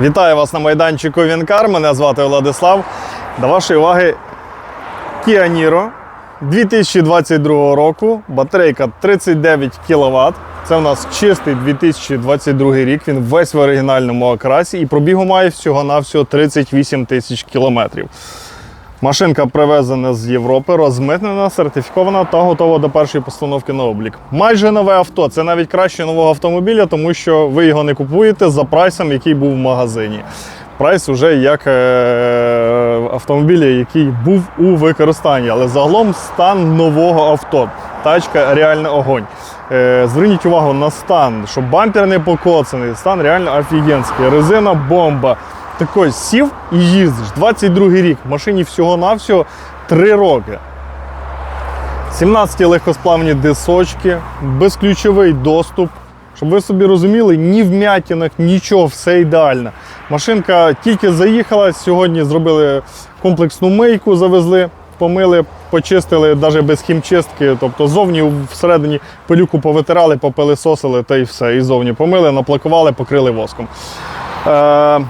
Вітаю вас на майданчику Вінкар. Мене звати Владислав. До вашої уваги Kia Niro 2022 року. Батарейка 39 кВт. Це у нас чистий 2022 рік. Він весь в оригінальному окрасі і пробігу має всього-навсього 38 тисяч кілометрів. Машинка привезена з Європи, розмитнена, сертифікована та готова до першої постановки на облік. Майже нове авто. Це навіть краще нового автомобіля, тому що ви його не купуєте за прайсом, який був в магазині. Прайс вже як е- автомобіля, який був у використанні. Але загалом стан нового авто. Тачка реально огонь. Е, зверніть увагу на стан, що бампер не покоцаний, стан реально офігенський. Резина бомба. Такой сів і їздиш. 22 рік. Машині всього-навсього 3 роки. 17 легкосплавні дисочки, безключовий доступ. Щоб ви собі розуміли, ні в м'ятінах, нічого, все ідеально. Машинка тільки заїхала, сьогодні зробили комплексну мийку, завезли, помили, почистили навіть без хімчистки. Тобто зовні всередині пилюку повитирали, попилисосили та й все. І зовні помили, наплакували, покрили воском. Е,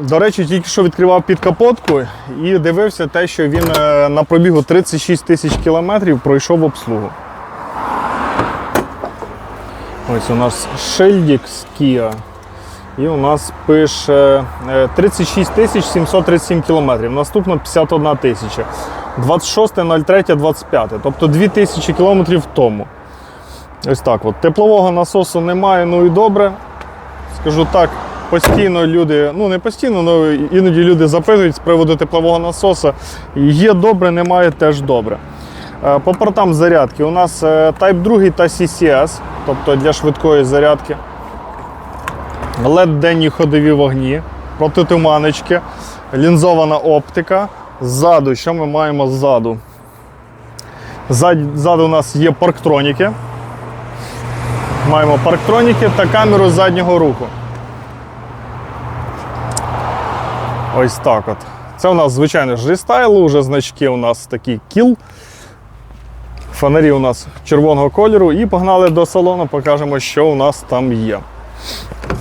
до речі, тільки що відкривав підкапотку і дивився те, що він е, на пробігу 36 тисяч кілометрів пройшов обслугу. Ось у нас шильдик з Kia. І у нас пише е, 36 тисяч 737 кілометрів. Наступно 51 тисяча. 26.03.25. Тобто 2 тисячі кілометрів тому. Ось так от. Теплового насосу немає, ну і добре. Скажу так, постійно люди, ну не постійно, але іноді люди запитують з приводу теплового насосу. Є добре, немає теж добре. Е, По портам зарядки у нас е, Type 2 та CCS, тобто для швидкої зарядки. led денні ходові вогні, протитуманочки, лінзована оптика. Ззаду, що ми маємо? Ззаду, ззаду у нас є парктроніки. Маємо парктроніки та камеру заднього руху. Ось так от. Це у нас, звичайно ж, рестайл, уже значки у нас такі кіл. Фонарі у нас червоного кольору. І погнали до салону, покажемо, що у нас там є.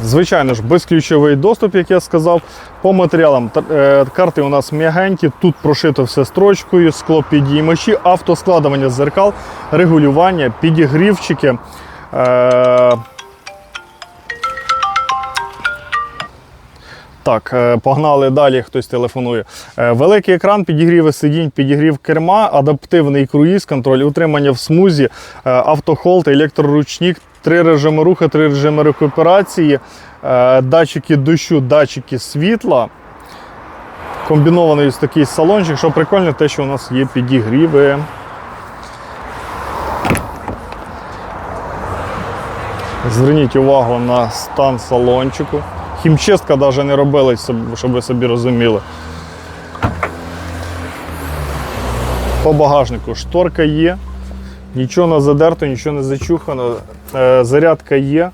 Звичайно ж, безключовий доступ, як я сказав. По матеріалам е, карти у нас м'ягенькі, тут прошито все строчкою, скло підіймачі, автоскладування зеркал, регулювання, підігрівчики. Е, Так, е, погнали далі, хтось телефонує. Е, Великий екран, підігріви сидінь, підігрів керма, адаптивний круїз, контроль, утримання в смузі, е, автохолд, електроручник, три режими руху, три режими рекуперації, датчики дощу, датчики світла. Комбінований ось такий салончик, що прикольно, те, що у нас є підігріви. Зверніть увагу на стан салончику. Хімчистка навіть не робилась, щоб- ви собі розуміли. По багажнику шторка є, нічого не задерто, нічого не зачухано. Е, Зарядка є.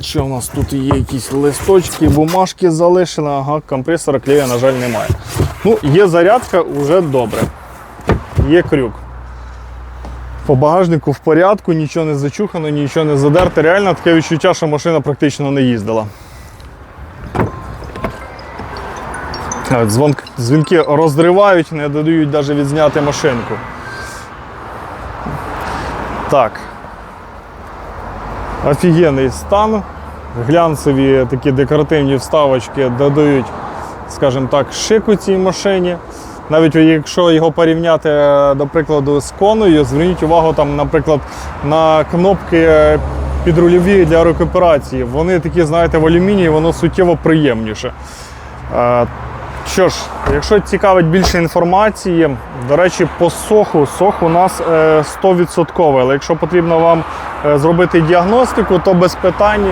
Що у нас тут є якісь листочки, бумажки залишені, ага, компресора клея, на жаль, немає. Ну, є зарядка, вже добре. Є крюк. По багажнику в порядку, нічого не зачухано, нічого не задерте. Реально таке відчуття, що машина практично не їздила. А, дзвінки розривають, не додають навіть відзняти машинку. Так. Офігенний стан. Глянцеві такі декоративні вставочки додають, скажімо так, шику цій машині. Навіть якщо його порівняти, е, до прикладу, з коною, зверніть увагу, там, наприклад, на кнопки е, підрульові для рекуперації. Вони такі, знаєте, в алюмінії, воно суттєво приємніше. Е, Що ж, якщо цікавить більше інформації, до речі, по соху, сох у нас е, 100%, але якщо потрібно вам зробити діагностику, то без питань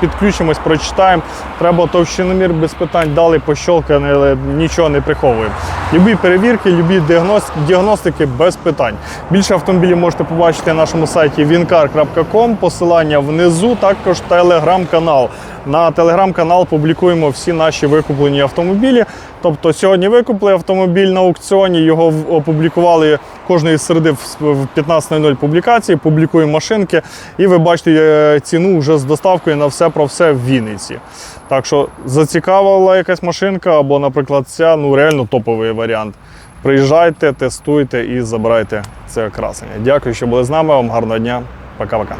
підключимось, прочитаємо. Треба товщиномір без питань дали, пощолкали, але нічого не приховуємо. Любі перевірки, любі діагностики без питань. Більше автомобілів можете побачити на нашому сайті wincar.com, посилання внизу, також телеграм-канал. На телеграм-канал публікуємо всі наші викуплені автомобілі. Тобто сьогодні викупили автомобіль на аукціоні, його опублікували кожної середи в в 15.00 публікації, публікуємо машинки. І ви бачите е, ціну вже з доставкою на все про все в Вінниці. Так що зацікавила якась машинка, або, наприклад, ця ну реально топовий варіант. Приїжджайте, тестуйте і забирайте це красення. Дякую, що були з нами. Вам гарного дня. Пока-пока.